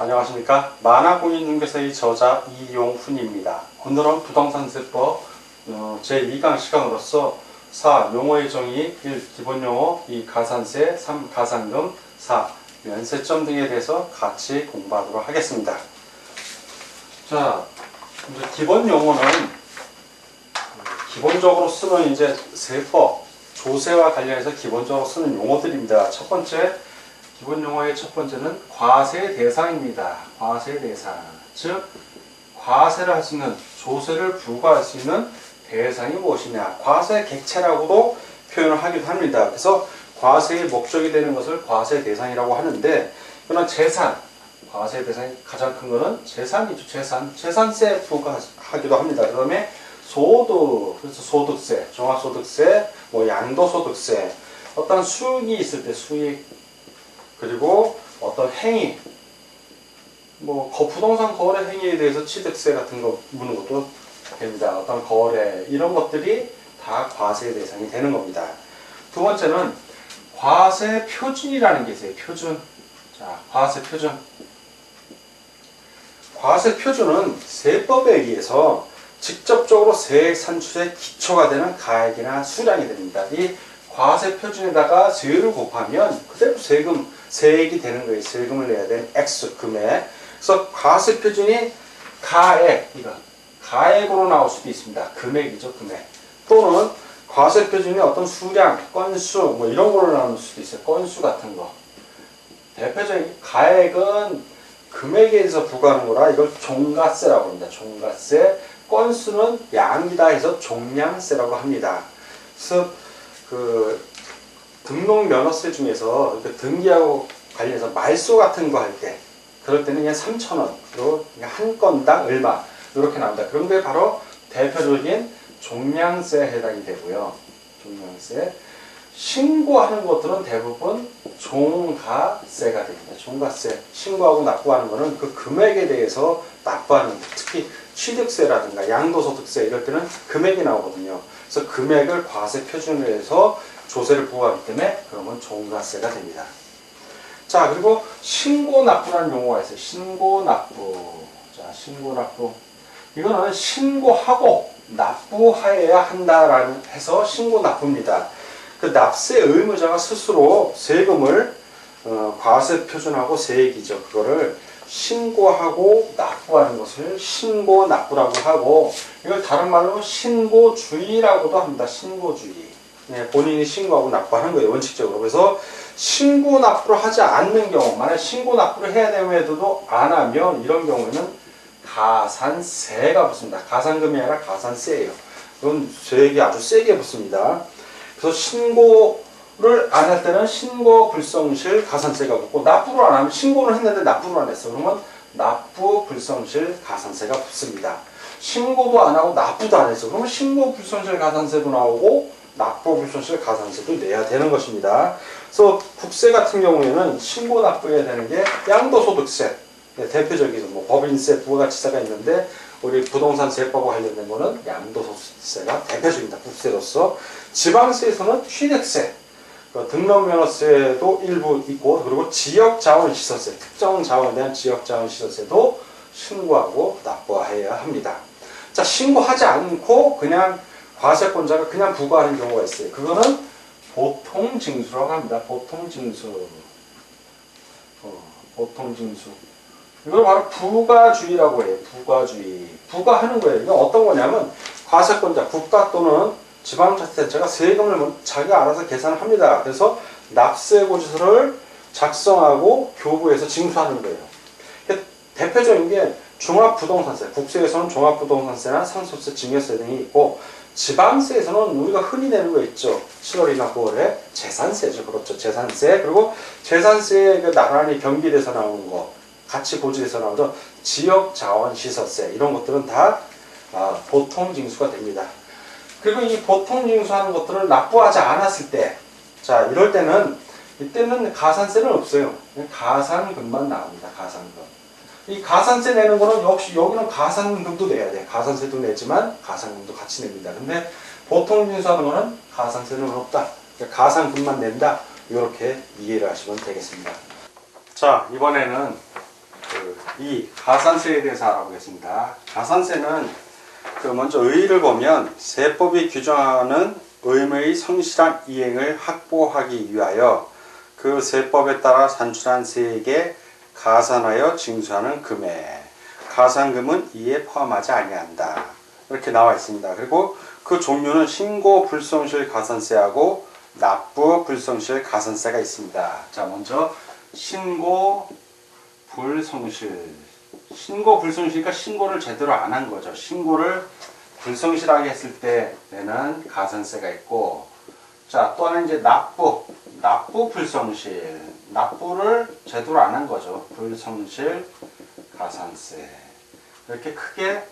안녕하십니까. 만화공인중개사의 저자 이용훈입니다. 오늘은 부동산세법 어, 제2강 시간으로서 4. 용어의 정의 1. 기본용어 2. 가산세 3. 가산금 4. 면세점 등에 대해서 같이 공부하도록 하겠습니다. 자, 이제 기본 용어는 기본적으로 쓰는 이제 세법, 조세와 관련해서 기본적으로 쓰는 용어들입니다. 첫 번째, 기본 용어의 첫 번째는 과세 대상입니다. 과세 대상. 즉, 과세를 할 수 있는, 조세를 부과할 수 있는 대상이 무엇이냐. 과세 객체라고도 표현을 하기도 합니다. 그래서 과세의 목적이 되는 것을 과세 대상이라고 하는데, 그러나 재산, 과세 대상이 가장 큰 것은 재산이죠. 재산. 재산세 부과하기도 합니다. 그 다음에 소득, 그래서 소득세, 종합소득세, 뭐 양도소득세, 어떤 수익이 있을 때 수익, 그리고 어떤 행위, 뭐 거- 부동산 거래 행위에 대해서 취득세 같은 거 묻는 것도 됩니다. 어떤 거래 이런 것들이 다 과세 대상이 되는 겁니다. 두 번째는 과세 표준이라는 게 있어요. 표준. 자, 과세 표준. 과세 표준은 세법에 의해서 직접적으로 세액 산출의 기초가 되는 가액이나 수량이 됩니다. 이 과세 표준에다가 세율을 곱하면 그대로 세금, 세액이 되는 거예요. 세금을 내야 되는 액수, 금액. 그래서 과세 표준이 가액, 이거, 가액으로 나올 수도 있습니다. 금액이죠, 금액. 또는 과세 표준이 어떤 수량, 건수, 뭐 이런 걸로 나올 수도 있어요. 건수 같은 거. 대표적인 가액은 금액에 의해서 부과하는 거라 이걸 종가세라고 합니다. 종가세. 건수는 양이다 해서 종량세라고 합니다. 그래서 그 등록 면허세 중에서 그 등기하고 관련해서 말소 같은 거 할 때 그럴 때는 그냥 3,000원으로 한 건당 얼마 이렇게 나옵니다. 그런데 바로 대표적인 종량세에 해당이 되고요. 종량세. 신고하는 것들은 대부분 종가세가 됩니다. 종가세. 신고하고 납부하는 것은 그 금액에 대해서 납부하는 것. 특히 취득세라든가 양도소득세 이럴 때는 금액이 나오거든요. 그래서 금액을 과세 표준으로 해서 조세를 부과하기 때문에 그러면 종가세가 됩니다. 자, 그리고 신고 납부라는 용어가 있어요. 신고 납부. 자, 신고 납부. 이거는 신고하고 납부하여야 한다라는 해서 신고 납부입니다. 그 납세 의무자가 스스로 세금을 어, 과세 표준하고 세액이죠. 그거를 신고하고 납부하는 것을 신고 납부라고 하고 이걸 다른 말로 신고주의라고도 합니다. 신고주의. 네, 본인이 신고하고 납부하는 거예요. 원칙적으로. 그래서 신고 납부를 하지 않는 경우, 만약 신고 납부를 해야 됨에도 안 하면 이런 경우에는 가산세가 붙습니다. 가산금이 아니라 가산세예요. 그건 세액이 아주 세게 붙습니다. 그래서 신고를 안 할 때는 신고 불성실 가산세가 붙고 납부를 안 하면 신고를 했는데 납부를 안 했어. 그러면 납부 불성실 가산세가 붙습니다. 신고도 안 하고 납부도 안 했어. 그러면 신고 불성실 가산세도 나오고 납부 불성실 가산세도 내야 되는 것입니다. 그래서 국세 같은 경우에는 신고 납부해야 되는 게 양도소득세 네, 대표적이죠. 뭐 법인세, 부가가치세가 있는데 우리 부동산 세법과 관련된 거는 양도소득세가 대표적입니다. 국세로서 지방세에서는 취득세, 그 등록면허세도 일부 있고 그리고 지역자원시설세, 특정 자원에 대한 지역자원시설세도 신고하고 납부해야 합니다. 자 신고하지 않고 그냥 과세권자가 그냥 부과하는 경우가 있어요. 그거는 보통 징수라고 합니다. 보통 징수. 어, 보통 징수. 이걸 바로 부가주의라고 해요. 부가주의. 부과하는 거예요. 이건 어떤 거냐면 과세권자, 국가 또는 지방자치단체가 세금을 먼- 자기가 알아서 계산을 합니다. 그래서 납세고지서를 작성하고 교부해서 징수하는 거예요. 대표적인 게 종합부동산세, 국세에서는 종합부동산세나 상속세, 증여세 등이 있고 지방세에서는 우리가 흔히 내는 거 있죠. 7월이나 9월에 재산세죠. 그렇죠. 재산세. 그리고 재산세에 그 나란히 경비돼서 나오는 거, 같이 고지돼서 나오죠. 지역 자원 시설세 이런 것들은 다 아, 보통 징수가 됩니다. 그리고 이 보통 징수하는 것들을 납부하지 않았을 때, 자 이럴 때는 이때는 가산세는 없어요. 가산금만 나옵니다. 가산금. 이 가산세 내는 거는 역시 여기는 가산금도 내야 돼. 가산세도 내지만 가산금도 같이 냅니다. 근데 보통 징수하는 거는 가산세는 없다. 그러니까 가산금만 낸다. 이렇게 이해를 하시면 되겠습니다. 자 이번에는 그 이 가산세에 대해서 알아보겠습니다. 가산세는 그 먼저 의의를 보면 세법이 규정하는 의무의 성실한 이행을 확보하기 위하여 그 세법에 따라 산출한 세액에 가산하여 징수하는 금액. 가산금은 이에 포함하지 아니한다. 이렇게 나와 있습니다. 그리고 그 종류는 신고 불성실 가산세하고 납부 불성실 가산세가 있습니다. 자, 먼저 신고 불성실. 신고 불성실이니까 신고를 제대로 안 한 거죠. 신고를 불성실하게 했을 때에는 가산세가 있고, 자, 또 하나 이제 납부. 납부 불성실. 납부를 제대로 안 한 거죠. 불성실 가산세. 이렇게 크게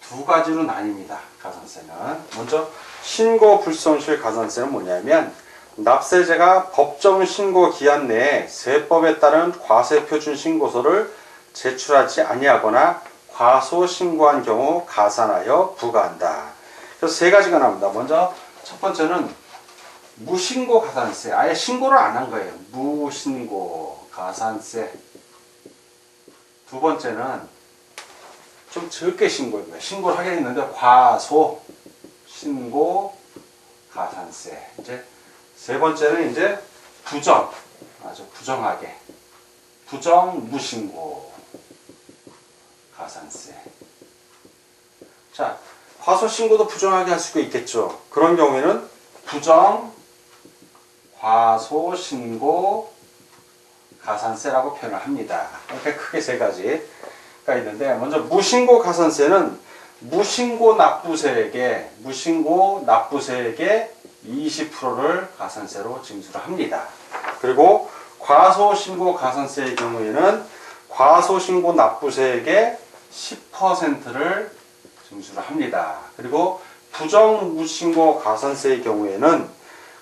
두 가지로 나뉩니다. 가산세는. 먼저 신고 불성실 가산세는 뭐냐면 납세자가 법정 신고 기한 내에 세법에 따른 과세 표준 신고서를 제출하지 아니하거나 과소 신고한 경우 가산하여 부과한다. 그래서 세 가지가 나옵니다. 먼저 첫 번째는 무신고 가산세. 아예 신고를 안 한 거예요. 무신고 가산세. 두 번째는 좀 적게 거예요. 신고를 하게 했는데 과소 신고 가산세. 이제 세 번째는 이제 부정 아주 부정하게 부정 무신고 가산세. 자 과소 신고도 부정하게 할 수가 있겠죠. 그런 경우에는 부정 과소 신고 가산세라고 표현을 합니다. 이렇게 크게 세 가지가 있는데 먼저 무신고 가산세는 무신고 납부세액에 무신고 납부세액의 20%를 가산세로 징수를 합니다. 그리고 과소신고 가산세의 경우에는 과소신고 납부세액의 10%를 징수를 합니다. 그리고 부정무신고 가산세의 경우에는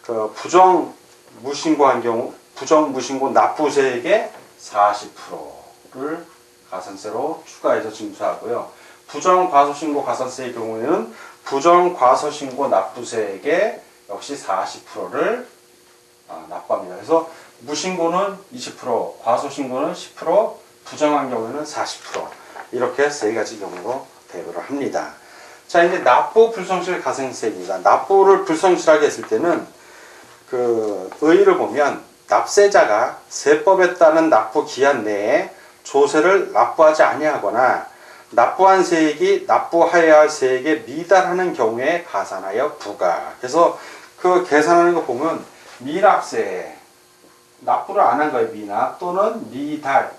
그 부정 무신고한 경우 부정 무신고 납부세액의 40%를 가산세로 추가해서 징수하고요. 부정 과소신고 가산세의 경우에는 부정 과소신고 납부세액의 역시 40%를 아, 납부합니다. 그래서 무신고는 20%, 과소신고는 10%, 부정한 경우에는 40% 이렇게 세 가지 경우로 대우를 합니다. 자 이제 납부 불성실 가산세입니다. 납부를 불성실하게 했을 때는 그 의의를 보면 납세자가 세법에 따른 납부 기한 내에 조세를 납부하지 아니하거나 납부한 세액이 납부하여야 할 세액에 미달하는 경우에 가산하여 부과. 그래서 그 계산하는 거 보면 미납세 납부를 안 한 거예요. 미납 또는 미달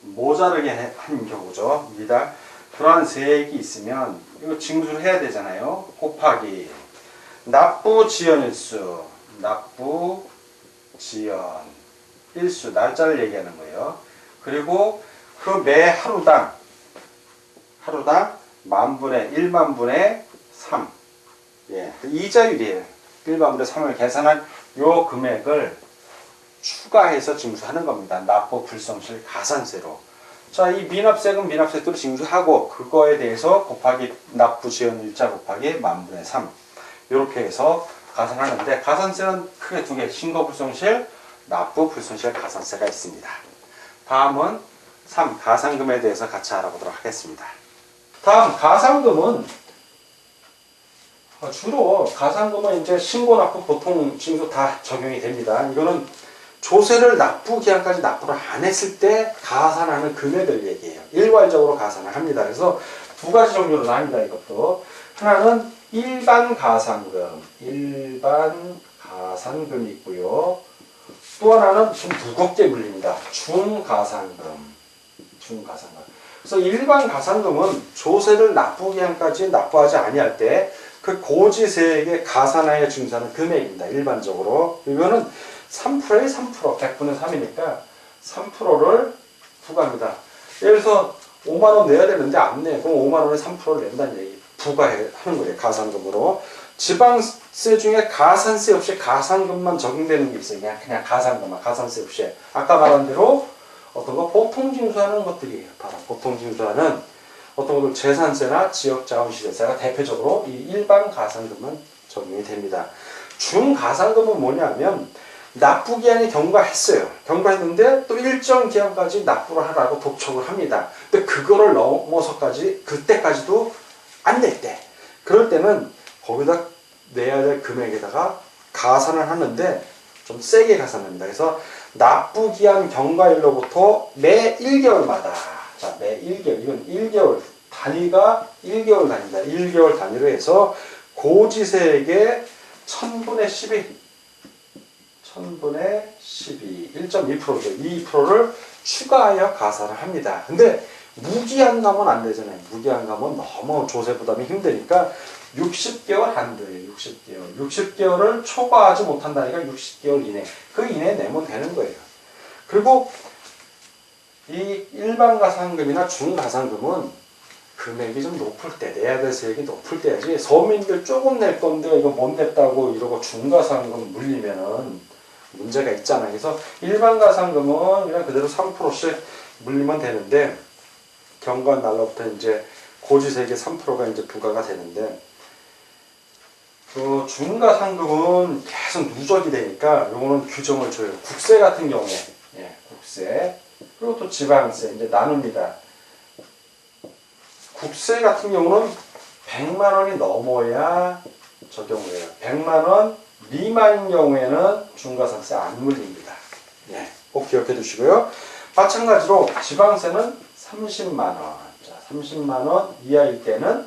모자르게 해- 한 경우죠. 미달 그러한 세액이 있으면 이거 징수를 해야 되잖아요. 곱하기 납부 지연일수 납부 지연 일수 날짜를 얘기하는 거예요. 그리고 그 매 하루당 하루당 만분의 1만분의 3 예, 그 이자율이에요. 1만분의 3을 계산한 요 금액을 추가해서 징수하는 겁니다. 납부 불성실 가산세로. 자, 이 미납세금 미납세도로 징수하고 그거에 대해서 곱하기 납부 지연 일자 곱하기 만분의 3 이렇게 해서 가산하는데 가산세는 크게 두 개, 신고 불성실, 납부 불성실 가산세가 있습니다. 다음은 3. 가산금에 대해서 같이 알아보도록 하겠습니다. 다음 가산금은 어, 주로 가산금은 이제 신고 납부 보통 징수 다 적용이 됩니다. 이거는 조세를 납부 기한까지 납부를 안 했을 때 가산하는 금액을 얘기해요. 일괄적으로 가산을 합니다. 그래서 두 가지 종류로 나뉩니다. 이것도 하나는 일반 가산금, 일반 가산금이 있고요. 또 하나는 좀 무겁게 물립니다. 중가산금, 중가산금. 그래서 일반 가산금은 조세를 납부 기한까지 납부하지 아니할 때 그 고지세액에 가산하여 징수하는 금액입니다. 일반적으로 이거는 3%에 3%, 100분의 3이니까 3%를 부과합니다. 예를 들어서 5만 원 내야 되는데 안 내. 그럼 5만 원에 3%를 낸다는 얘기. 부과하는 거예요. 가산금으로. 지방세 중에 가산세 없이 가산금만 적용되는 게 있어요. 그냥, 그냥 가산금만, 가산세 없이. 아까 말한 대로 어떤 거 보통 징수하는 것들이에요. 바로 보통 징수하는 어떤 것들 재산세나 지역자원시세가 대표적으로 이 일반 가산금만 적용이 됩니다. 중가산금은 뭐냐면 납부 기한이 경과했어요. 경과했는데 또 일정 기한까지 납부를 하라고 독촉을 합니다. 근데 그거를 넘어서까지 그때까지도 안 냈대. 그럴 때는 거기다 내야 될 금액에다가 가산을 하는데 좀 세게 가산합니다. 그래서 납부 기한 경과일로부터 매 1개월마다 자, 매 1개월 이건 1개월 단위가 1개월 단위다. 1개월 단위로 해서 고지세액의 1000분의 12 1000분의 12 1.2%죠. 2%를 추가하여 가산을 합니다. 근데 무기한 가면 안 되잖아요. 무기한 가면 너무 조세 부담이 힘드니까 60개월 한도예요. 60개월. 60개월을 초과하지 못한다니까 60개월 이내. 그 이내에 내면 되는 거예요. 그리고 이 일반 가산금이나 중가산금은 금액이 좀 높을 때 내야 될 세액이 높을 때야지 서민들 조금 낼 건데 이거 못 냈다고 이러고 중가산금 물리면은 문제가 있잖아요. 그래서 일반 가산금은 그냥 그대로 3%씩 물리면 되는데 경관 날로부터 이제 고지세액의 3%가 이제 부과가 되는데 그 중가상금은 계속 누적이 되니까 요거는 규정을 줘요. 국세 같은 경우에 예, 국세 그리고 또 지방세 이제 나눕니다. 국세 같은 경우는 100만 원이 넘어야 적용을 해요. 100만 원 미만인 경우에는 중과상세 안 물립니다. 예, 꼭 기억해 두시고요. 마찬가지로 지방세는 30만 원. 자, 30만 원 이하일 때는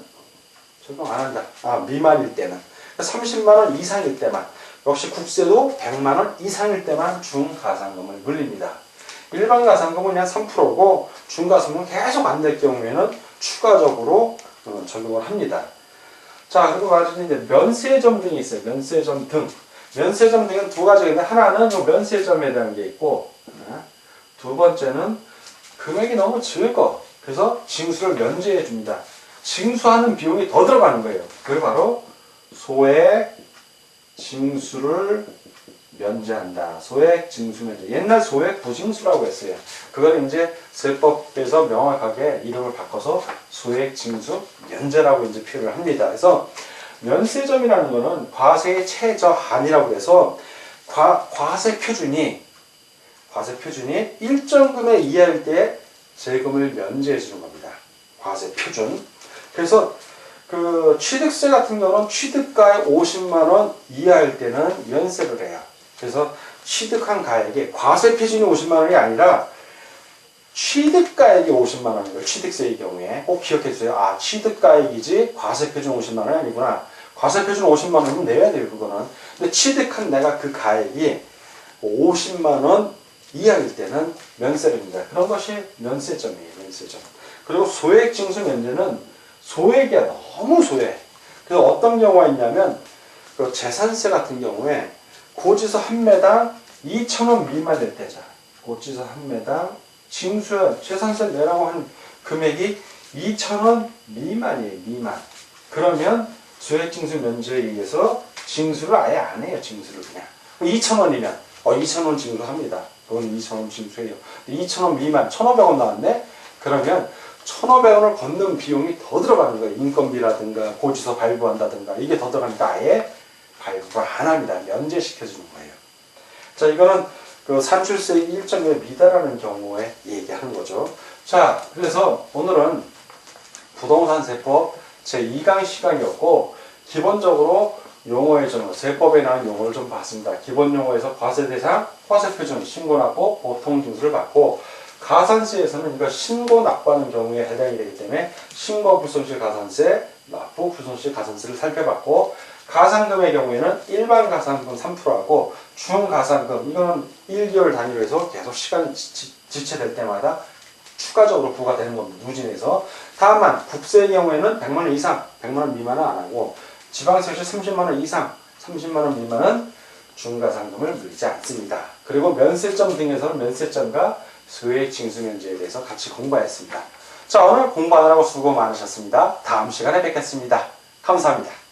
적용 안 한다. 아, 미만일 때는. 30만 원 이상일 때만. 역시 국세도 100만 원 이상일 때만 중가상금을 물립니다. 일반 가상금은 그냥 3%고 중가상금은 계속 안 될 경우에는 추가적으로 어, 적용을 합니다. 자, 그리고 가지고 이제 면세점 등이 있어요. 면세점 등. 면세점 등은 두 가지가 있는데 하나는 요 면세점에 대한 게 있고 어, 두 번째는 금액이 너무 적어. 그래서 징수를 면제해 줍니다. 징수하는 비용이 더 들어가는 거예요. 그게 바로 소액 징수를 면제한다. 소액 징수 면제. 옛날 소액 부징수라고 했어요. 그걸 이제 세법에서 명확하게 이름을 바꿔서 소액 징수 면제라고 이제 표현을 합니다. 그래서 면세점이라는 거는 과세의 최저한이라고 해서 과, 과세 표준이 과세 표준이 일정 금액 이하일 때 세금을 면제해 주는 겁니다. 과세 표준. 그래서 그 취득세 같은 경우는 취득가액 50만 원 이하일 때는 면세를 해요. 그래서 취득한 가액이 과세 표준이 50만 원이 아니라 취득가액이 50만 원인 거예요. 취득세의 경우에 꼭 기억해 주세요. 아 취득가액이지 과세 표준 50만 원이 아니구나. 과세 표준 50만 원은 내야 돼요. 그거는. 근데 취득한 내가 그 가액이 50만 원 이하일 때는 면세를 줍니다. 그런 것이 면세점이에요. 면세점. 그리고 소액 징수 면제는 소액이야. 너무 소액. 그래서 어떤 경우가 있냐면 그 재산세 같은 경우에 고지서 한 매당 2천원 미만 될 때자. 고지서 한 매당 징수 재산세 내라고 하는 금액이 2천원 미만이에요. 미만. 그러면 소액 징수 면제에 의해서 징수를 아예 안 해요. 징수를 그냥. 2천원이면 어 2천원 징수합니다. 그건 2천원 징수해요. 2천원 미만 1,500원 나왔네? 그러면 1,500원을 걷는 비용이 더 들어가는 거예요. 인건비라든가 고지서 발부한다든가 이게 더 들어가니까 아예 발부를 안 합니다. 면제시켜주는 거예요. 자, 이거는 그 산출세액이 일정에 미달하는 경우에 얘기하는 거죠. 자, 그래서 오늘은 부동산 세법 제2강 시간이었고 기본적으로 용어의 좀 세법에 나온 용어를 좀 봤습니다. 기본 용어에서 과세 대상, 과세 표준, 신고 납부, 보통 징수를 받고 가산세에서는 이거 신고 납부하는 경우에 해당이 되기 때문에 신고 불손실 가산세, 납부 불손실 가산세를 살펴봤고 가산금의 경우에는 일반 가산금 3%하고 중가산금 이거는 1개월 단위로 해서 계속 시간이 지, 지체될 때마다 추가적으로 부과되는 겁니다. 누진에서. 다만 국세의 경우에는 100만 원 이상, 100만 원 미만은 안 하고 지방세시 30만 원 이상, 30만 원 미만은 중가상금을 물리지 않습니다. 그리고 면세점 등에서는 면세점과 소액 징수면제에 대해서 같이 공부했습니다. 자, 오늘 공부 하느라고 수고 많으셨습니다. 다음 시간에 뵙겠습니다. 감사합니다.